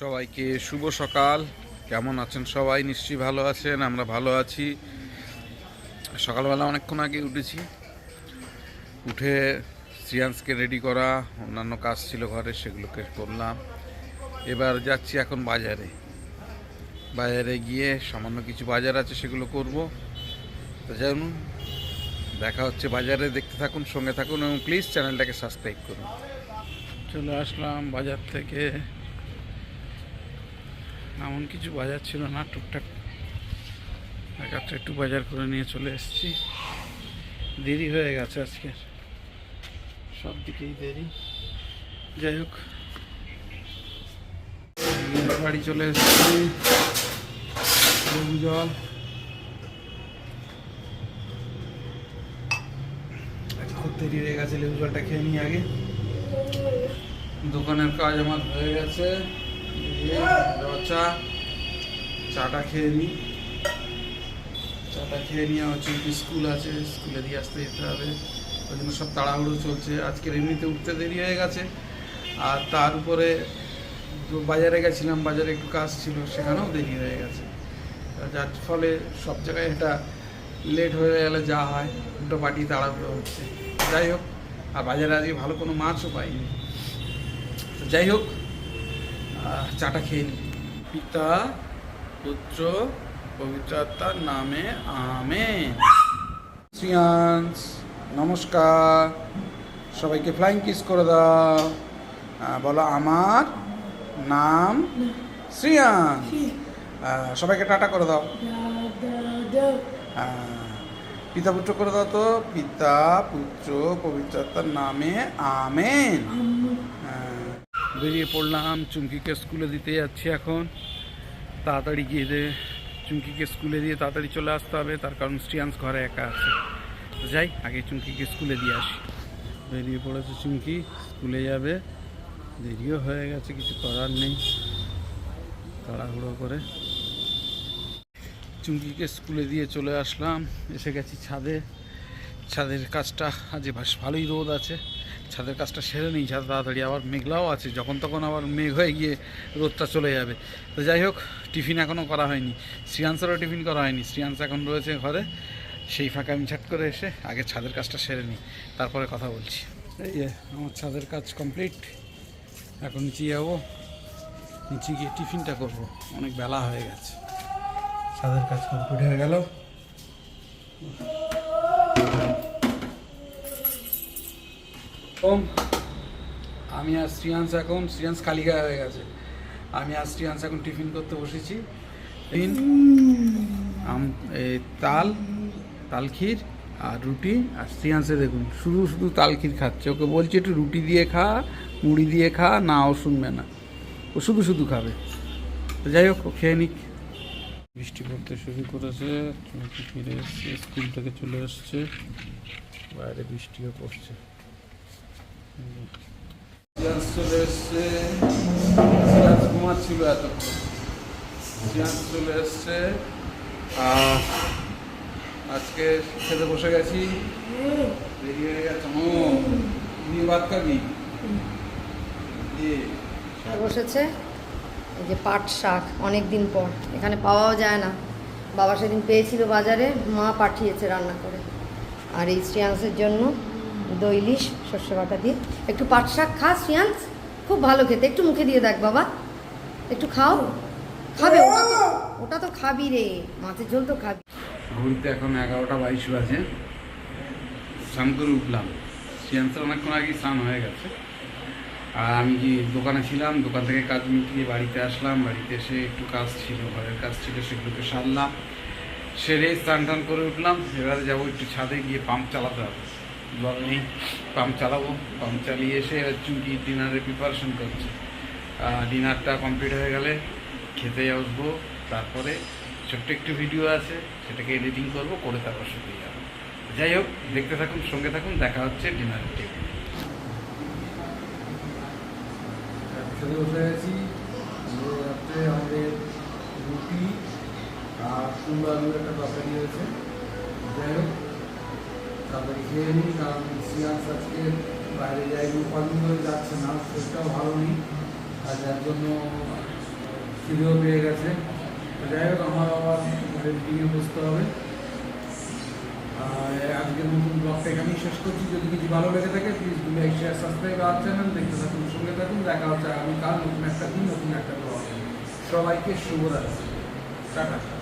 সবাইকে শুভ সকাল। কেমন আছেন সবাই? নিশ্চয়ই ভালো আছেন, আমরা ভালো আছি। সকালবেলা অনেকক্ষণ আগে উঠেছি। উঠে সিয়ান্সকে রেডি করা, অন্যান্য কাজ ছিল ঘরে, সেগুলোকে করলাম। এবার যাচ্ছি এখন বাজারে। বাজারে গিয়ে সামান্য কিছু বাজার আছে, সেগুলো করব। জানুন দেখা হচ্ছে বাজারে। দেখতে থাকুন, সঙ্গে থাকুন এবং প্লিজ চ্যানেলটাকে সাবস্ক্রাইব করুন। চলে আসলাম বাজার থেকে। এমন কিছু বাজার ছিল না, টুকটাক একাত্র একটু বাজার করে নিয়ে চলে এসেছি। দেরি হয়ে গেছে আজকে। সব দিকেই দেরি। যাই হোক। বাড়ি চলে এসেছি। লেবু জল। আজ খুব দেরি হয়ে গেছে, লেবু জলটা খেয়ে নিই আগে। দোকানের কাজ আমার হয়ে গেছে। চা চাটা খেয়ে নিই চাটা খেয়ে নিয়ে চুলকি স্কুল আছে, স্কুলে দিয়ে আসতে যেতে হবে। ওই জন্য সব তাড়াহুড়ো চলছে। আজকের এমনিতে উঠতে দেরি হয়ে গেছে। আর তার উপরে বাজারে গেছিলাম, বাজারে একটু কাজ ছিল, সেখানেও দেরি হয়ে গেছে। যার ফলে সব জায়গায় এটা লেট হয়ে গেলে যা হয় দুটো পাটি তাড়াহুড়ো হচ্ছে। যাই হোক, আর বাজারে আজকে ভালো কোনো মাছও পাইনি। তো যাই হোক চাটা খেয়ে নিই পিতা পুত্র পবিত্রতার নামে আমে শ্রিয়াংস নমস্কার। সবাইকে ফ্লাইং কিস করে দাও। বলো আমার নাম শ্রিয়াংস সবাইকে টাটা করে দাও। পিতা পুত্র করে দাও তো। পিতা পুত্র পবিত্রতার নামে আমেন। হ্যাঁ। বেরিয়ে পড়লাম, চুমকিকে স্কুলে দিতে যাচ্ছি এখন। তাড়াতাড়ি গিয়ে দে চুমকিকে স্কুলে দিয়ে তাড়াতাড়ি চলে আসতে হবে, তার কারণ স্টিয়ান্স ঘরে একা আছে। যাই, আগে চুমকিকে স্কুলে দিয়ে আসি। বেরিয়ে পড়েছে চুমকি, স্কুলে যাবে। দেরিও হয়ে গেছে, কিছু করার নেই। তাড়াহুড়ো করে। চুমকিকে স্কুলে দিয়ে চলে আসলাম। এসে গেছি ছাদে। ছাদের কাজটা আজ ভালোই রোদ আছে। ছাদের কাজটা সেরে নিই, ছাদ তাড়াতাড়ি। আবার মেঘলাও আছে, যখন তখন আবার মেঘ হয়ে গিয়ে রোদটা চলে যাবে। তো যাই হোক, টিফিন এখনও করা হয়নি। শ্রিয়াংসেরও টিফিন করা হয়নি। শ্রিয়াংস এখন রয়েছে ঘরে। সেই ফাঁকে আমি ছাট করে এসে আগে ছাদের কাজটা সেরে নিই। তারপরে কথা বলছি। এই আমার ছাদের কাজ কমপ্লিট। এখন নিচে যাব। নিচে গিয়ে টিফিনটা করব। অনেক বেলা হয়ে গেছে। ছাদের কাজ কমপ্লিট হয়ে গেল। ওম আমি আর শ্রিয়াংশ এখন, শ্রিয়াংশ কালিকা হয়ে গেছে। আমি আর শ্রিয়াংশ এখন টিফিন করতে বসেছি। আম তাল তাল ক্ষীর আর রুটি আর শ্রিয়াংশে দেখুন, শুধু শুধু তাল ক্ষীর খাচ্ছে। ওকে বলছি, একটু রুটি দিয়ে খা, মুড়ি দিয়ে খা, না ও শুনবে না। ও শুধু শুধু খাবে। তো যাই হোক, ও খেয়ে নিক। বৃষ্টি পড়তে শুরু করেছে ফিরে এসছে, স্কুল থেকে চলে এসছে। বাইরে বৃষ্টিও পড়ছে। খেতে বসে বসেছে যে পাট শাক অনেক দিন পর। এখানে পাওয়াও যায় না। বাবা সেদিন পেয়েছিল বাজারে, মা পাঠিয়েছে রান্না করে। আর এই শ্রিয়াংসের জন্য দইলিশ শস্য বাটা দিয়ে। একটু পাট শাক খা শ্রিয়াংস খুব ভালো খেতে। একটু মুখে দিয়ে দেখ বাবা। একটু খাও। খাবে, ওটা তো ওটা তো খাবি রে। মাছের ঝোল তো খাবি। ঘুরতে এখন এগারোটা বাইশ বাজে। স্নান করে উঠলাম। সিয়ান্সের অনেকক্ষণ আগেই স্নান হয়ে গেছে। আর আমি কি দোকানে ছিলাম, দোকান থেকে কাজ মিটিয়ে বাড়িতে আসলাম। বাড়িতে এসে একটু কাজ ছিল, ঘরের কাজ ছিল, সেগুলোকে সারলাম। সেরে স্নান টান করে উঠলাম। এবারে যাব একটু ছাদে গিয়ে পাম্প চালাতে হবে। জল নেই পাম্প চালাবো। পাম্প চালিয়ে এসে চুমকি ডিনারের প্রিপারেশন করছে। ডিনারটা কমপ্লিট হয়ে গেলে খেতে আসব। তারপরে ছোট্ট একটু ভিডিও আছে, সেটাকে এডিটিং করব, করে তারপর শুতে যাব। যাই হোক, দেখতে থাকুন, সঙ্গে থাকুন, দেখা হচ্ছে ডিনারের টেবিল খেতে বসে আমাদের রুটি আর কুমড়ো আলুর একটা তরকারি হয়েছে। যাই হোক তারপরে খেয়ে নিই, কারণ সিয়াস আজকে বাইরে যাই কদিন ধরে যাচ্ছে না, শরীরটাও ভালো নেই। আর যার জন্য খিদেও পেয়ে গেছে। যাই হোক, আমার আবার মিটিংয়ে বসতে হবে। আর আজকের নতুন ব্লগটা এখানেই শেষ করছি। যদি কিছু ভালো লেগে থাকে please do like share subscribe R channel দেখতে থাকুন, সঙ্গে থাকুন। দেখা হচ্ছে আগামীকাল নতুন একটা দিন, নতুন একটা ব্লগ সবাইকে শুভরাত্রি। টাটা।